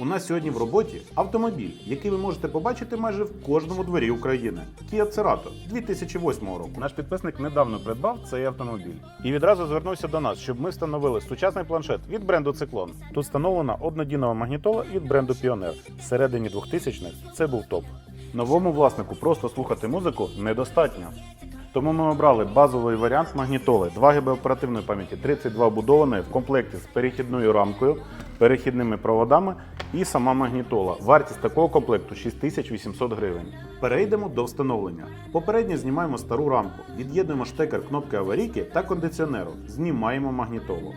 У нас сьогодні в роботі автомобіль, який ви можете побачити майже в кожному дворі України. Kia Cerato 2008 року. Наш підписник недавно придбав цей автомобіль і відразу звернувся до нас, щоб ми встановили сучасний планшет від бренду Циклон. Тут встановлена однодінова магнітола від бренду Pioneer. Всередині 2000-х це був топ. Новому власнику просто слухати музику недостатньо. Тому ми обрали базовий варіант магнітоли 2 ГБ оперативної пам'яті 32 вбудованої в комплекті з перехідною рамкою, перехідними проводами і сама магнітола. Вартість такого комплекту 6800 гривень. Перейдемо до встановлення. Попередньо знімаємо стару рамку, від'єднуємо штекер кнопки аварійки та кондиціонеру, знімаємо магнітолу.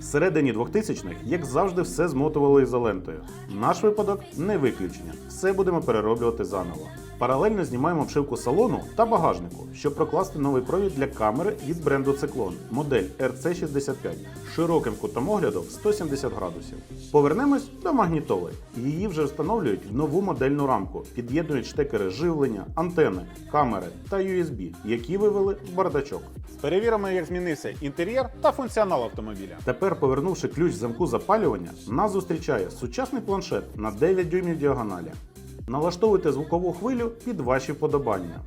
Всередині 2000-х, як завжди, все змотували ізолентою. Наш випадок не виключення. Все будемо перероблювати заново. Паралельно знімаємо обшивку салону та багажнику, щоб прокласти новий провід для камери від бренду Циклон, модель RC65 з широким кутом огляду 170 градусів. Повернемось до магнітоли. Її вже встановлюють в нову модельну рамку, під'єднують штекери живлення, антени, камери та USB, які вивели в бардачок. Перевіримо, як змінився інтер'єр та функціонал автомобіля. Тепер, повернувши ключ замку запалювання, нас зустрічає сучасний планшет на 9 дюймів діагоналі. Налаштовуйте звукову хвилю під ваші вподобання.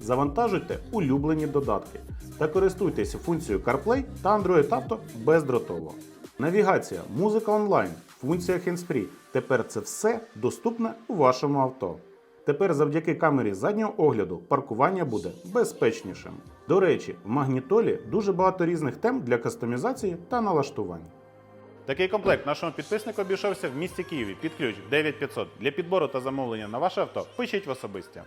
Завантажуйте улюблені додатки та користуйтеся функцією CarPlay та Android Auto бездротово. Навігація, музика онлайн, функція hands-free. Тепер це все доступне у вашому авто. Тепер завдяки камері заднього огляду паркування буде безпечнішим. До речі, в магнітолі дуже багато різних тем для кастомізації та налаштувань. Такий комплект нашому підписнику обійшовся в місті Києві під ключ 9500. Для підбору та замовлення на ваше авто пишіть в особисті.